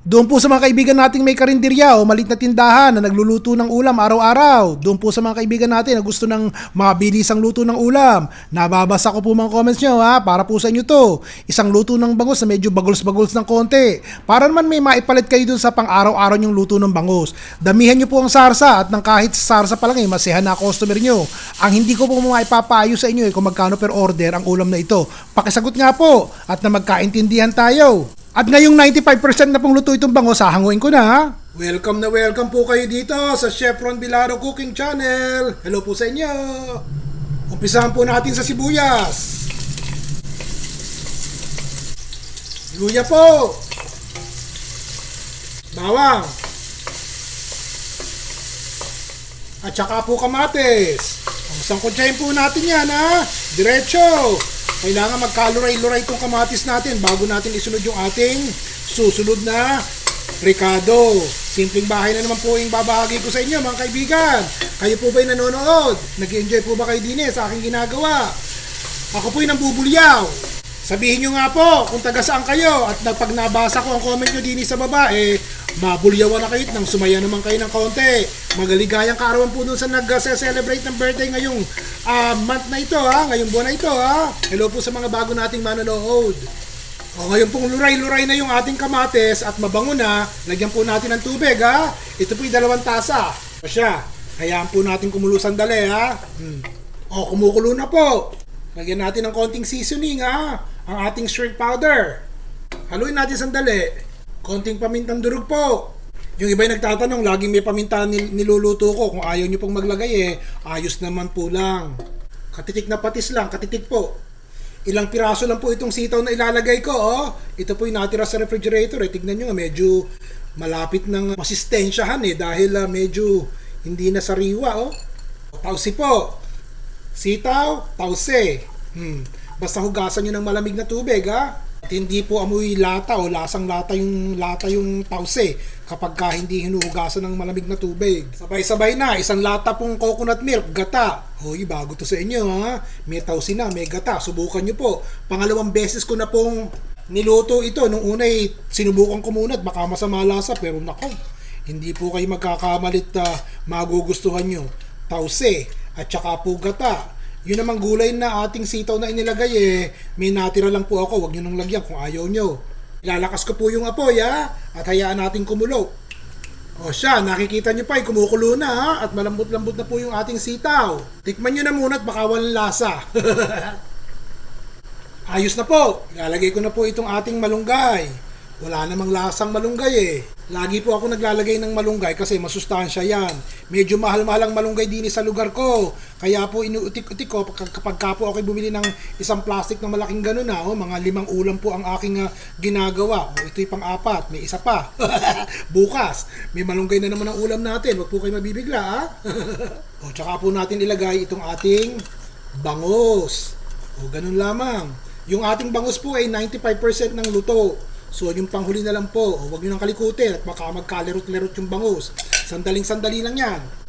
Doon po sa mga kaibigan nating may karinderya o malit na tindahan na nagluluto ng ulam araw-araw. Doon po sa mga kaibigan natin na gusto ng mabilisang luto ng ulam. Nababasa ko po mga comments nyo ha, para po sa inyo to. Isang luto ng bangus na medyo baguls-baguls ng konti. Para naman may maipalit kayo dun sa pang-araw-araw yung luto ng bangus. Damihan nyo po ang sarsa at nang kahit sarsa pa lang eh, masihan na customer nyo. Ang hindi ko po maipapayo sa inyo eh kung magkano per order ang ulam na ito. Pakisagot nga po at na magkaintindihan tayo. At ngayong 95% na pong luto itong bango, sahanguin ko na ha. Welcome na welcome po kayo dito sa Chef Ron Bilaro Cooking Channel. Hello po sa inyo. Umpisahan po natin sa sibuyas. Luya po. Bawang. At saka po kamatis. Ang sangkutsahin po natin yan ha. Diretso. Kailangan magkaluray-luray itong kamatis natin bago natin isunod yung ating susunod na Ricardo. Simpleng bahay na naman po yung babahagi ko sa inyo mga kaibigan. Kayo po ba'y nanonood? nag enjoy po ba kayo din eh sa aking ginagawa? Ako po'y nambubulyaw. Sabihin nyo nga po kung taga saan kayo at pag nabasa ko ang comment nyo din sa baba, eh, mabulyawan na kayo nang sumaya naman kayo ng konti. Magaligayang kaarawan po dun sa nag-celebrate ng birthday ngayong ah, month na ito ha, ngayong buwan na ito ha. Hello po sa mga bago nating manonood. O ngayon pong luray-luray na yung ating kamates at mabango na, lagyan po natin ng tubig ha. Ito po'y dalawang tasa. O siya, hayaan po natin kumulo sandali ha. Hmm. O kumukulo na po. Lagyan natin ng konting seasoning ha. Ang ating shrimp powder. Haluin natin sandali. Konting pamintang durog po. Yung iba yung nagtatanong, laging may paminta nil- niluluto ko. Kung ayaw nyo pong maglagay eh, ayos naman po lang. Katitik na patis lang, katitik po. Ilang piraso lang po itong sitaw na ilalagay ko, oh. Ito po yung natira sa refrigerator, eh. Tignan nyo nga, medyo malapit ng masistensyahan, eh. Dahil ah, medyo hindi na sariwa, oh. Tausi po. Sitaw, tause. Hmm. Basta hugasan nyo ng malamig na tubig, ha? Hindi po amoy lata o lasang lata yung lata yung tause kapag ka hindi hinuhugasan ng malamig na tubig. Sabay-sabay na, isang lata pong coconut milk, gata. Hoy, bago to sa inyo ha. May tause na, may gata. Subukan nyo po. Pangalawang beses ko na pong niluto ito. Nung una ay sinubukan ko muna at baka masama lasa pero nako, hindi po kayo magkakamalit na magugustuhan nyo. Tause at saka po gata. Yun namang gulay na ating sitaw na inilagay eh, may natira lang po ako, wag nyo nang lagyan kung ayaw nyo. Ilalakas ko po yung apoy ha, at hayaan natin kumulo. O siya, nakikita nyo pa, eh, kumukulo na ha, at malambot-lambot na po yung ating sitaw. Tikman nyo na muna at baka walang lasa. Ayos na po. Ilalagay ko na po itong ating malunggay. Wala namang lasang malunggay eh. Lagi po ako naglalagay ng malunggay kasi masustansya yan. Medyo mahal-mahal ang malunggay din sa lugar ko. Kaya po inuutik-utik ko kapag, ka po ako bumili ng isang plastic na malaking ganun na, oh, mga limang ulam po ang aking ah, ginagawa. O, ito'y pang-apat, may isa pa. Bukas, may malunggay na naman ang ulam natin. Huwag po kayo mabibigla, ha? o, tsaka po natin ilagay itong ating bangus. O, ganun lamang. Yung ating bangus po ay 95% ng luto. So, yung panghuli na lang po, huwag nyo nang kalikutin at baka magkalerot-lerot yung bangus. Sandaling-sandali lang yan.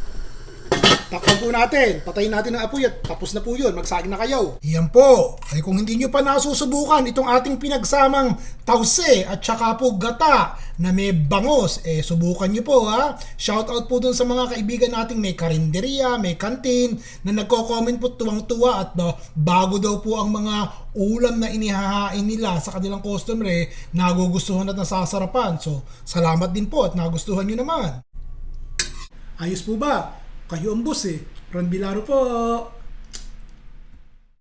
Takpan po natin, patayin natin ang apoy at tapos na po yun, magsaging na kayo. Yan po, ay kung hindi nyo pa nasusubukan itong ating pinagsamang tause at saka po gata na may bangos, eh subukan nyo po ha. Shout out po dun sa mga kaibigan nating may karinderya, may kantin na nagko-comment po tuwang-tuwa at no, bago daw po ang mga ulam na inihahain nila sa kanilang customer eh, nagugustuhan at nasasarapan. So, salamat din po at nagustuhan nyo naman. Ayos po ba? Kayo ang boss eh. Ron Bilaro po.